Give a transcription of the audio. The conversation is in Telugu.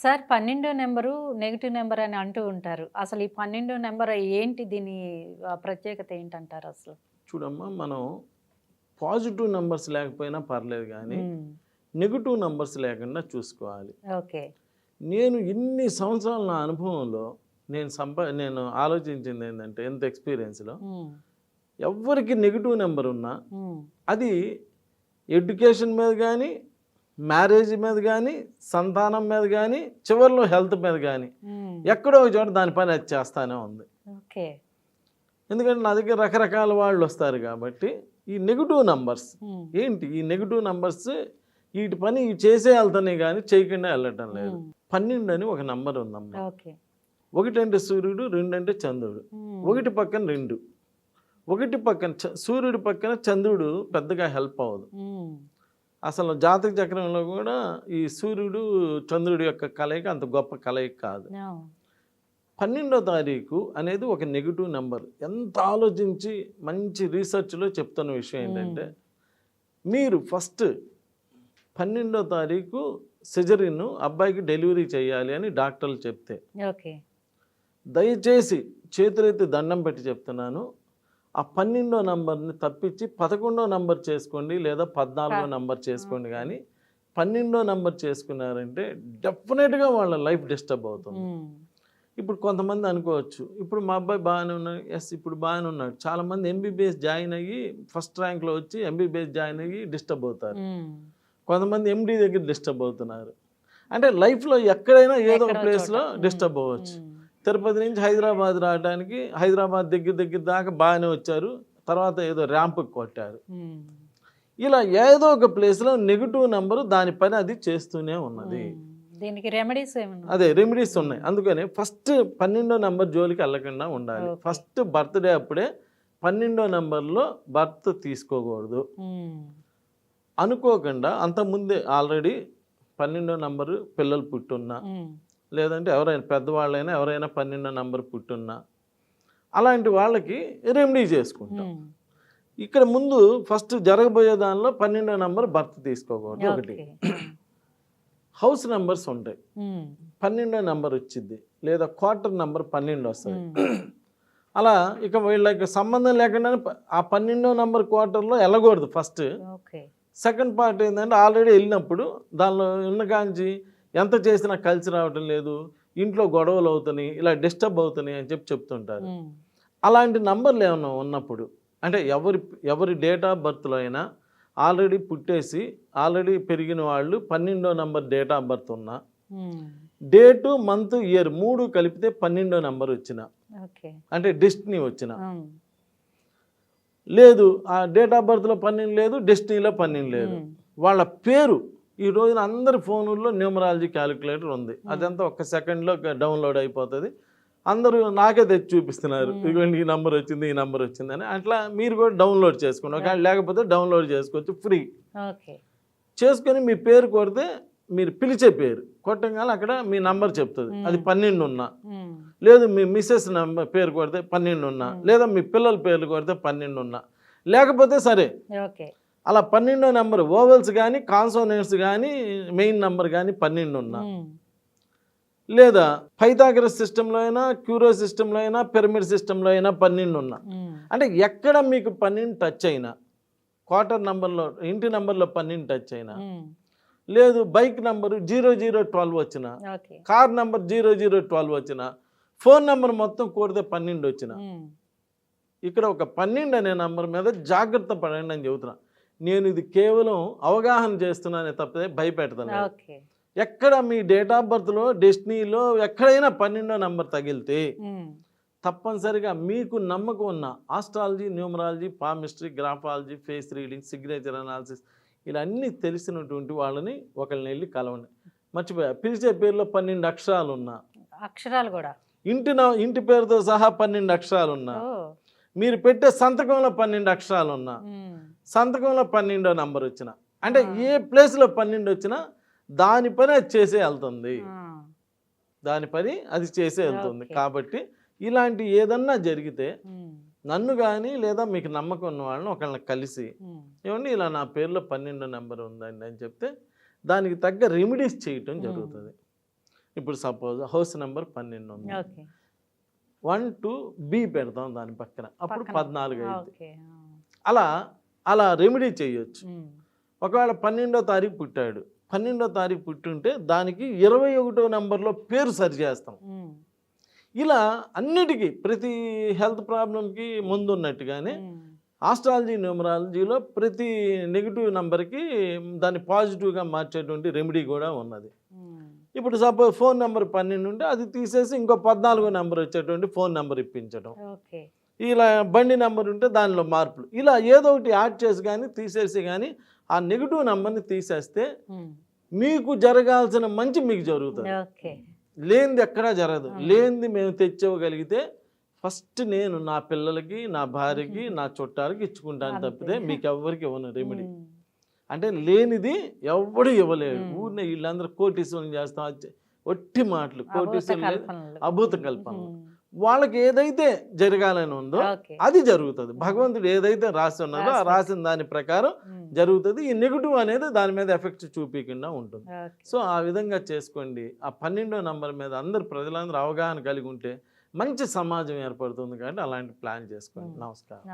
సార్ పన్నెండో నెంబరు నెగిటివ్ నెంబర్ అని అంటూ ఉంటారు. అసలు ఈ పన్నెండో నెంబర్ ఏంటి? దీని ప్రత్యేకత ఏంటంటారు అసలు? చూడమ్మా మనం పాజిటివ్ నెంబర్స్ లేకపోయినా పర్లేదు కానీ నెగిటివ్ నెంబర్స్ లేకుండా చూసుకోవాలి. ఓకే. నేను ఇన్ని సంవత్సరాల నా అనుభవంలో నేను సంపా నేను ఆలోచించింది ఏంటంటే ఎంత ఎక్స్పీరియన్స్లో ఎవరికి నెగిటివ్ నెంబర్ ఉన్నా అది ఎడ్యుకేషన్ మీద కానీ మ్యారేజ్ మీద కానీ సంతానం మీద కానీ చివరిలో హెల్త్ మీద కానీ ఎక్కడో ఒక చోట దాని పని అది చేస్తానే ఉంది. ఓకే. ఎందుకంటే నా దగ్గర రకరకాల వాళ్ళు వస్తారు కాబట్టి ఈ నెగిటివ్ నంబర్స్ ఏంటి? ఈ నెగిటివ్ నంబర్స్ వీటి పని ఇవి చేసే వెళ్తానే కానీ చేయకుండా వెళ్ళటం లేదు. పన్నెండు అని ఒక నంబర్ ఉందమ్మా. ఒకటి అంటే సూర్యుడు రెండు అంటే చంద్రుడు. ఒకటి పక్కన రెండు. ఒకటి పక్కన సూర్యుడి పక్కన చంద్రుడు పెద్దగా హెల్ప్ అవ్వదు. అసలు జాతక చక్రంలో కూడా ఈ సూర్యుడు చంద్రుడి యొక్క కలయిక అంత గొప్ప కలయిక కాదు. పన్నెండో తారీఖు అనేది ఒక నెగిటివ్ నెంబర్. ఎంత ఆలోచించి మంచి రీసెర్చ్లో చెప్తున్న విషయం ఏంటంటే మీరు ఫస్ట్ పన్నెండో తారీఖు సిజరిన్ అబ్బాయికి డెలివరీ చేయాలి అని డాక్టర్లు చెప్తే. దయచేసి చేతులెత్తి దండం పెట్టి చెప్తున్నాను. ఆ పన్నెండో నంబర్ని తప్పించి పదకొండో నంబర్ చేసుకోండి లేదా పద్నాలుగో నంబర్ చేసుకోండి కానీ పన్నెండో నంబర్ చేసుకున్నారంటే డెఫినెట్గా వాళ్ళ లైఫ్ డిస్టర్బ్ అవుతుంది. ఇప్పుడు కొంతమంది అనుకోవచ్చు ఇప్పుడు మా అబ్బాయి బాగానే ఉన్నాడు. ఎస్ ఇప్పుడు బాగానే ఉన్నాడు. చాలామంది ఎంబీబీఎస్ జాయిన్ అయ్యి ఫస్ట్ ర్యాంక్లో వచ్చి ఎంబీబీఎస్ జాయిన్ అయ్యి డిస్టర్బ్ అవుతారు. కొంతమంది ఎండి దగ్గర డిస్టర్బ్ అవుతున్నారు. అంటే లైఫ్లో ఎక్కడైనా ఏదో ఒక ప్లేస్లో. డిస్టర్బ్ అవ్వచ్చు. తిరుపతి నుంచి హైదరాబాద్ రావడానికి హైదరాబాద్ దగ్గర దగ్గర దాకా బాగానే వచ్చారు. తర్వాత ఏదో ర్యాంప్కి కొట్టారు. ఇలా ఏదో ఒక ప్లేస్లో నెగిటివ్ నెంబరు దాని పని అది చేస్తూనే ఉన్నది. దీనికి రెమెడీస్ అదే రెమెడీస్ ఉన్నాయి. అందుకని ఫస్ట్ పన్నెండో నెంబర్ జోలికి వెళ్ళకుండా ఉండాలి. ఫస్ట్ బర్త్డే అప్పుడే పన్నెండో నెంబర్లో బర్త్ తీసుకోకూడదు. అనుకోకుండా అంతకుముందే ఆల్రెడీ పన్నెండో నంబరు పిల్లలు పుట్టున్నా లేదంటే ఎవరైనా పెద్దవాళ్ళైనా ఎవరైనా పన్నెండో నంబర్ పుట్టున్నా అలాంటి వాళ్ళకి రెమెడీ చేసుకుంటాం. ఇక్కడ ముందు ఫస్ట్ జరగబోయే దానిలో పన్నెండో నంబర్ భర్త తీసుకోకూడదు. ఒకటి. హౌస్ నెంబర్స్ ఉంటాయి. పన్నెండో నెంబర్ వచ్చింది లేదా క్వార్టర్ నెంబర్ పన్నెండు వస్తుంది. అలా ఇక వీళ్ళకి సంబంధం లేకుండా ఆ పన్నెండో నంబర్ క్వార్టర్లో వెళ్ళకూడదు ఫస్ట్. సెకండ్ పార్ట్ ఏంటంటే ఆల్రెడీ వెళ్ళినప్పుడు దానిలో ఉన్న కాంచి ఎంత చేసినా కలిసి రావటం లేదు ఇంట్లో గొడవలు అవుతున్నాయి ఇలా డిస్టర్బ్ అవుతున్నాయి అని చెప్పి చెప్తుంటారు. అలాంటి నంబర్లు ఏమైనా ఉన్నప్పుడు అంటే ఎవరి ఎవరి డేట్ ఆఫ్ బర్త్లో అయినా ఆల్రెడీ పుట్టేసి ఆల్రెడీ పెరిగిన వాళ్ళు పన్నెండో నంబర్ డేట్ ఆఫ్ బర్త్ ఉన్నా డేటు మంత్ ఇయర్ మూడు కలిపితే పన్నెండో నంబర్ వచ్చిన. అంటే డెస్టినీ వచ్చిన. లేదు ఆ డేట్ ఆఫ్ బర్త్లో పన్నెండు లేదు డెస్టినీలో పన్నెండు లేదు. వాళ్ళ పేరు ఈ రోజున అందరి ఫోనుల్లో న్యూమరాలజీ క్యాలిక్యులేటర్ ఉంది. అదంతా ఒక్క సెకండ్లో డౌన్లోడ్ అయిపోతుంది. అందరూ నాకే తెచ్చి చూపిస్తున్నారు. ఇదిగోండి ఈ నంబర్ వచ్చింది ఈ నంబర్ వచ్చింది అని. అట్లా మీరు కూడా డౌన్లోడ్ చేసుకోండి. ఒకవేళ లేకపోతే డౌన్లోడ్ చేసుకోవచ్చు ఫ్రీ. ఓకే. చేసుకొని మీ పేరు కొడితే మీరు పిలిచే పేరు. కొట్టంగానే అక్కడ మీ నంబర్ చెప్తుంది. అది పన్నెండు ఉన్నా లేదు మీ మిస్సెస్ నంబర్ పేరు కొడితే పన్నెండు ఉన్నా లేదా మీ పిల్లల పేర్లు కొడితే పన్నెండు ఉన్నా లేకపోతే సరే అలా పన్నెండో నెంబర్ ఓవెల్స్ కానీ కాన్సోనెంట్స్ కానీ మెయిన్ నెంబర్ కానీ పన్నెండు ఉన్నా. లేదా పైథాగరస్ సిస్టంలో అయినా క్యూరో సిస్టంలో అయినా పిరమిడ్ సిస్టంలో అయినా పన్నెండు ఉన్నా. అంటే ఎక్కడ మీకు పన్నెండు టచ్ అయినా క్వార్టర్ నెంబర్లో ఇంటి నెంబర్లో పన్నెండు టచ్ అయినా లేదు bike number zero zero twelve వచ్చిన car number zero zero twelve వచ్చిన ఫోన్ నెంబర్ మొత్తం కూడితే పన్నెండు వచ్చిన. ఇక్కడ ఒక పన్నెండు అనే నంబర్ మీద జాగ్రత్త పడండి అని చెబుతున్నా. నేను ఇది కేవలం అవగాహన చేస్తున్నానే తప్పితే భయపెడతాను ఎక్కడ మీ డేట్ ఆఫ్ బర్త్లో డెస్టినీలో ఎక్కడైనా పన్నెండో నంబర్ తగిలితే తప్పనిసరిగా మీకు నమ్మకం ఉన్న astrology numerology palmistry graphology face reading signature analysis ఇలా అన్నీ తెలిసినటువంటి వాళ్ళని ఒకళ్ళని వెళ్ళి కలవండి. మర్చిపోయా పిలిచే పేరులో పన్నెండు అక్షరాలు ఉన్నా అక్షరాలు కూడా. ఇంటి ఇంటి పేరుతో సహా పన్నెండు అక్షరాలు ఉన్నా మీరు పెట్టే సంతకంలో పన్నెండు అక్షరాలు ఉన్నా సంతకంలో పన్నెండో నంబర్ వచ్చిన. అంటే ఏ ప్లేస్లో పన్నెండు వచ్చినా దాని పని అది చేసే వెళ్తుంది. దాని పని అది చేసే వెళ్తుంది. కాబట్టి ఇలాంటి ఏదన్నా జరిగితే నన్ను కానీ లేదా మీకు నమ్మకం ఉన్న వాళ్ళని ఒకళ్ళని కలిసి ఏమండి ఇలా నా పేరులో పన్నెండో నెంబర్ ఉందండి అని చెప్తే దానికి తగ్గ రెమెడీస్ చేయటం జరుగుతుంది. ఇప్పుడు సపోజ్ హౌస్ నెంబర్ పన్నెండు ఉంది. వన్ టు బి పెడతాం దాని పక్కన. అప్పుడు. పద్నాలుగు అయింది అలా అలా రెమెడీ చేయొచ్చు. ఒకవేళ పన్నెండో తారీఖు పుట్టాడు. పన్నెండో తారీఖు పుట్టుంటే దానికి ఇరవై ఒకటో నెంబర్లో పేరు సరి చేస్తాం. ఇలా అన్నిటికీ ప్రతి హెల్త్ ప్రాబ్లంకి ముందు ఉన్నట్టుగానే ఆస్ట్రాలజీ న్యూమరాలజీలో ప్రతి నెగిటివ్ నెంబర్కి దాన్ని పాజిటివ్గా మార్చేటువంటి రెమెడీ కూడా ఉన్నది. ఇప్పుడు సపోజ్ ఫోన్ నెంబర్ పన్నెండు ఉంటే అది తీసేసి ఇంకో పద్నాలుగో నెంబర్ వచ్చేటువంటి ఫోన్ నెంబర్ ఇప్పించడం. ఇలా బండి నెంబర్ ఉంటే దానిలో మార్పులు. ఇలా ఏదో ఒకటి యాడ్ చేసి కానీ తీసేసి కానీ ఆ నెగిటివ్ నెంబర్ని తీసేస్తే మీకు జరగాల్సిన మంచి మీకు జరుగుతుంది. లేనిది ఎక్కడా జరగదు. లేనిది మేము తెచ్చివ్వగలిగితే ఫస్ట్ నేను నా పిల్లలకి నా భార్యకి నా చుట్టాలకి ఇచ్చుకుంటాను. తప్పితే మీకు ఎవ్వరికి ఇవ్వను రెమెడీ. అంటే లేనిది ఎవ్వడు ఇవ్వలేడు. మ్మ్. ఊరినే వీళ్ళందరూ కోటీశ్వరం చేస్తాం. అది చే- ఒట్టి మాటలు. కోటీశ్వరం అభూత కల్పనలు. వాళ్ళకి ఏదైతే జరగాలని ఉందో అది జరుగుతుంది. భగవంతుడు ఏదైతే రాసి ఉన్నారో ఆ రాసి రాసిన దాని ప్రకారం జరుగుతుంది. ఈ నెగిటివ్ అనేది దాని మీద ఎఫెక్ట్ చూపించకుండా ఉంటుంది. సో ఆ విధంగా చేసుకోండి. ఆ పన్నెండో నంబర్ మీద అందరు ప్రజలందరూ అవగాహన కలిగి ఉంటే మంచి సమాజం ఏర్పడుతుంది కాబట్టి అలాంటి ప్లాన్ చేసుకోండి. నమస్కారం.